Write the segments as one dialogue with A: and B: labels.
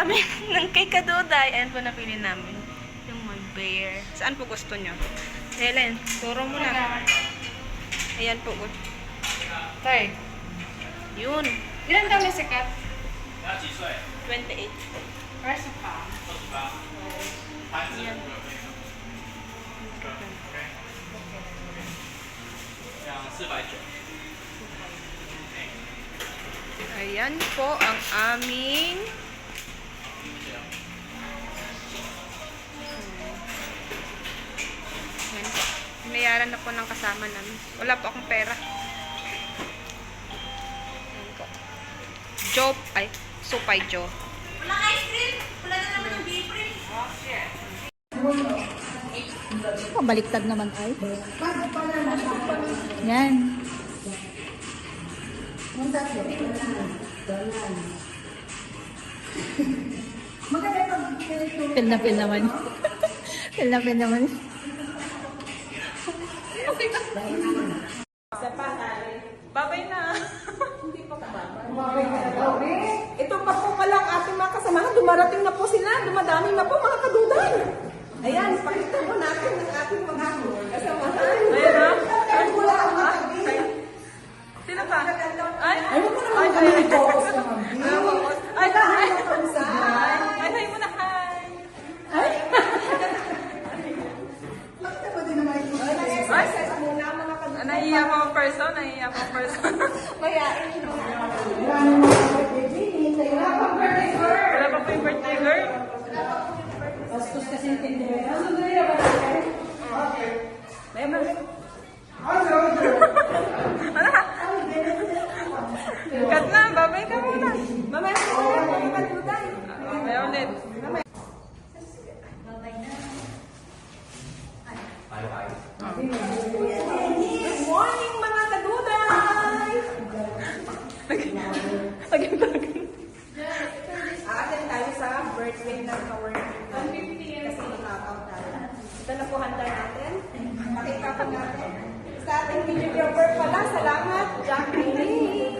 A: kami ng kay Kaduday. Ayan po napili namin. Yung may bear. Saan po gusto nyo? Helen, turo mo na. Ayan po.
B: Tay,
A: Yun.
B: ilan taon na sikat?
A: 28.
B: Verso pa.
A: Ayan. Ayan po ang aming Binayaran na po ng kasama namin. Wala po akong pera. Ayan po. Joe, ay, supay Joe.
C: Oh, baliktad naman ay. Yan. Feel na feel naman. feel na feel naman.
A: Babay na.
D: Ito pa po pala ang ating mga kasamahan. Dumarating na po sila. Dumadami na po mga kadudan. Ayan, pakita mo natin ang ating mga
A: Naiiyak mo ang person, naiiyak mo ang person.
D: Mayain mo. Wala pang birthday, girl.
A: Wala pa po yung birthday girl.
D: Bastos kasi yung tindahan. Ano na yun? Okay. May mga...
A: Cut na, babay ka muna.
D: Mamaya po tayo mga kadudan.
A: Mamaya ulit.
D: Good morning mga kaduday! Aatin tayo sa birthday ng ka-work. Kasi nakakaw tayo. Ito na po handa natin. Pakita po natin. Sa ating videographer pala, salamat, Jackie Lee.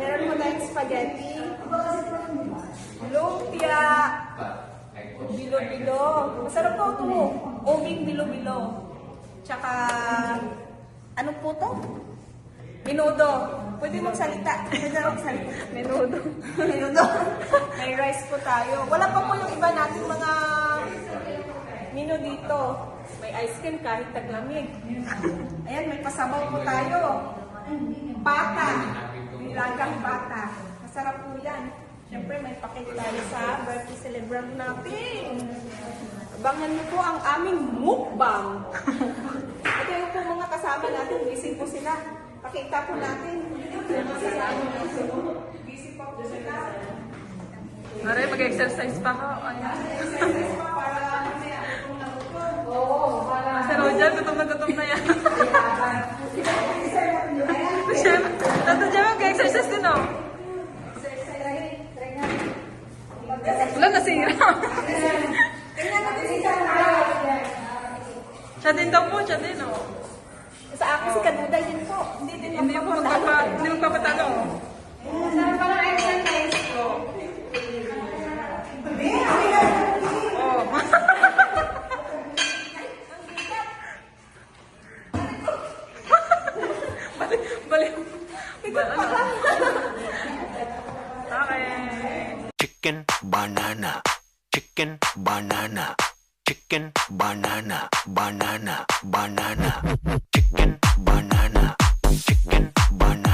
D: Meron po tayong spaghetti. Lumpia. Bilo-bilo. Masarap po ito. Oging bilo-bilo. Tsaka, ano po to? Minudo. Pwede magsalita. Pwede magsalita. Minudo. Minudo. May rice po tayo. Wala pa po yung iba nating mga menu dito. May ice cream kahit taglamig. Ayan, may pasabaw po tayo. Pata. Nilagang pata. Masarap po yan. Siyempre, may pakit tayo sa birthday celebrant natin. Abangan niyo po ang aming mukbang. Ito yung po mga kasama natin. Busy po sila. Pakita po natin. Busy po sila.
A: Aray, mag-exercise pa ako. Ayan.
D: Exercise pa para mamaya gutom na gutom. Oo, para...
A: Si Rojan, gutom na gutom na yan.
D: Ayan.
A: Siya, Tata Jem, mag-exercise din oh. Wala, nasira.
D: Tingnan natin si Sarah.
A: Siya din daw po, siya din oh.
D: Sa akin si Kaduday din po. Hindi din
A: Hindi po magpapa, hindi magpapatalo.
D: Sarap pa ng exercise ko. Hindi, hindi na.
A: Oh. balik, balik. Ba, ano? Okay.
E: chicken banana chicken banana chicken banana banana banana chicken banana banana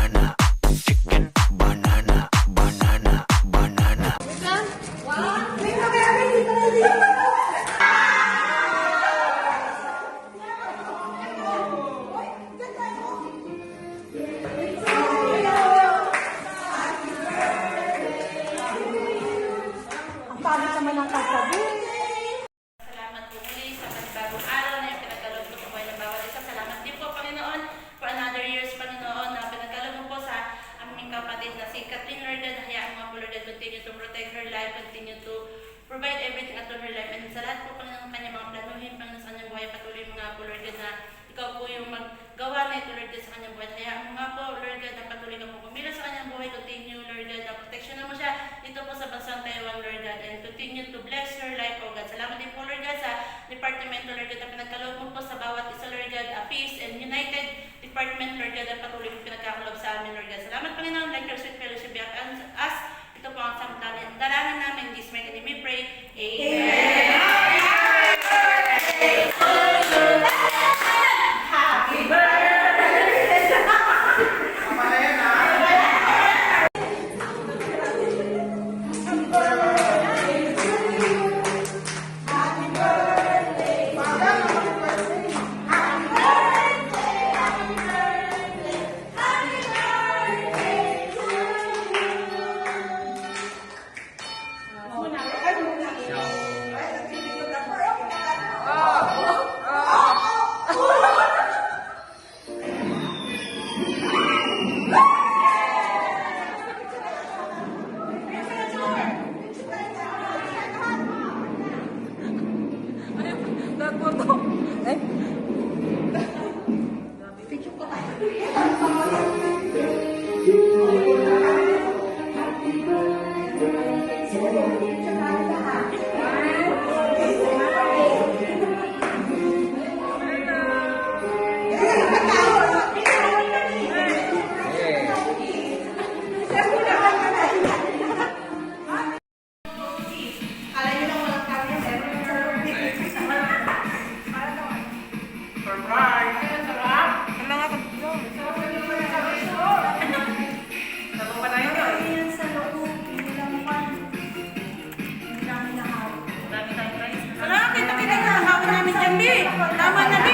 F: Wala, kita-kita na. Hawan namin dyan. Tama na.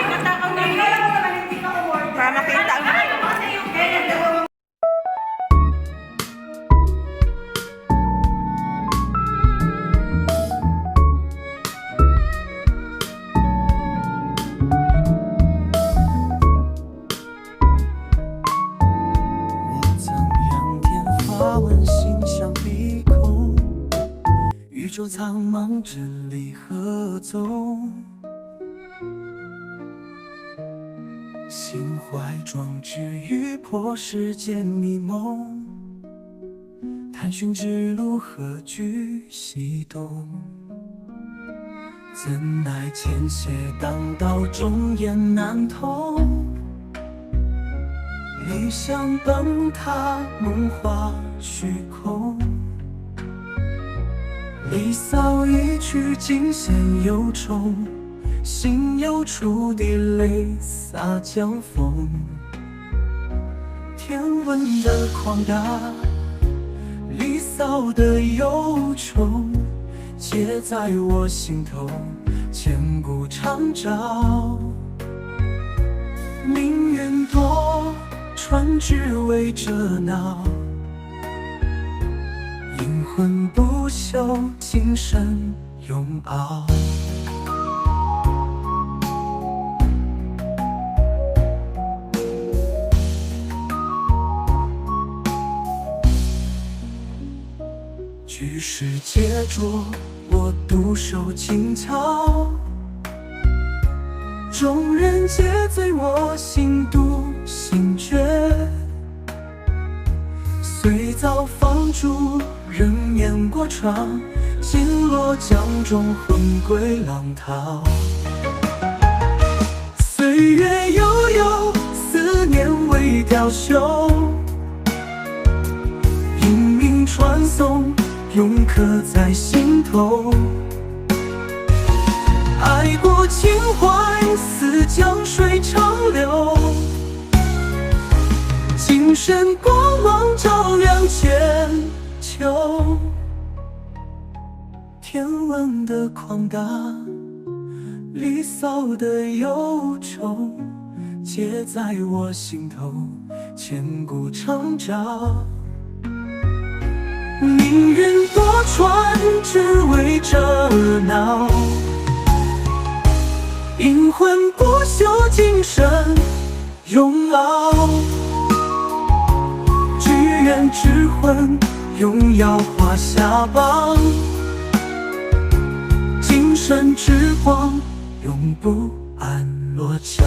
G: 宙苍茫，真理何踪？”心怀壮志，欲破世间迷蒙，探寻之路何惧西东？怎奈前邪当道，忠言难通。理想崩塌，梦化虚空。离骚一曲，惊现忧愁。心有处地泪洒江风。天文的旷达，离骚的忧愁，皆在我心头，千古长照。命运多舛，只为这闹。阴魂不休，精神永傲。举世皆浊，我独守静悄。众人皆醉，我心独醒遭放逐，仍面过窗，尽落江中，魂归浪涛。岁月悠悠，思念未凋朽。英名传颂，永刻在心头。爱国情怀似江水长流，精神光芒照亮千秋。天文的旷达，离骚的忧愁，皆在我心头，千古长照。命运多舛，只为这闹。阴魂不朽，精神永傲。愿之魂，永耀华夏邦。精神之光，永不安落江。